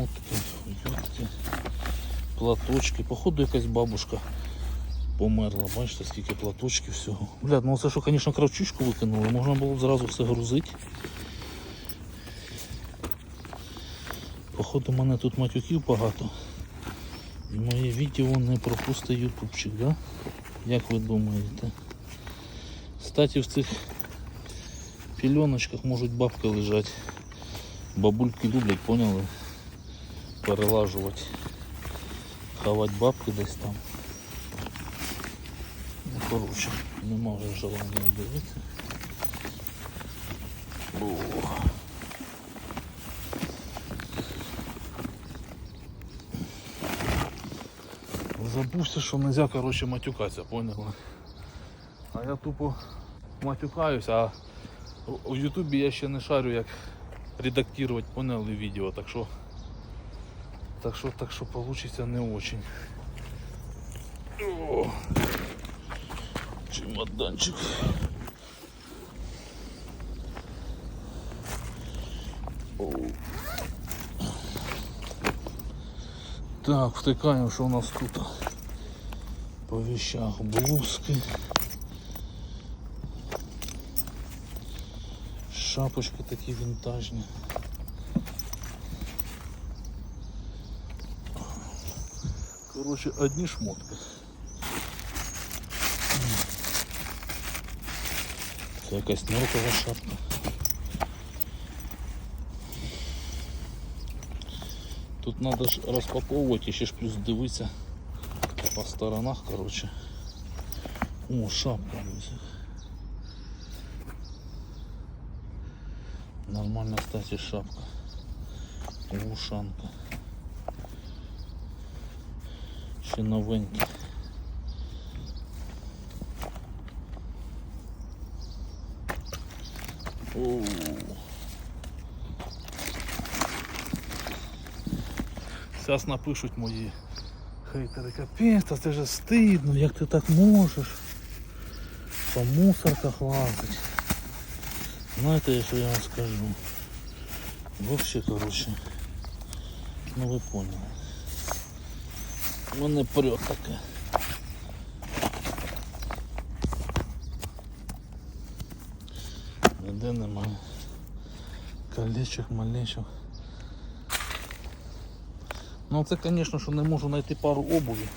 шмотки, йотки, платочки. Походу якась бабушка померла. Бачите, скільки платочків всього. Блядь, ну це що, звісно, кравчучку викинули, можна було б зразу все грузити. Походу, в мене тут матюків багато. Моє відео не пропустить ютубчик, да? Як ви думаєте? Кстати, в цих пільоночках можуть бабки лежати. Бабульки люблять, поняли? Перелажувати. Хавати бабки десь там. Ну, коротше, нема вже желання дивитися. Забувся, що нельзя, коротше, матюкатися, поняли? А я тупо матюкаюся, а в- в Ютубі я ще не шарю, як редактувати, поняли відео, так що так що так що получиться не очень. О, чемоданчик. О. Так, втикаємо, що у нас тут по вещах блузки. Шапочки такі вінтажні. Коротше, одні шмотки. Це якась норкова шапка. Тут треба ж розпаковувати і ще ж плюс дивитися по сторонах, коротше. О, шапка, друзі. Нормальна, кстати, шапка. Ушанка. Ще новенькі. Оу. Зараз напишуть мої хейтери, капець, та це ж стидно, як ти так можеш по мусорках лазить. Знаєте, що я вам скажу? Вообще, короче, ну ви поняли. Мене прет таке. Ніде немає. Колечок, малечок. Ну це, звісно, що не можу знайти пару обуві.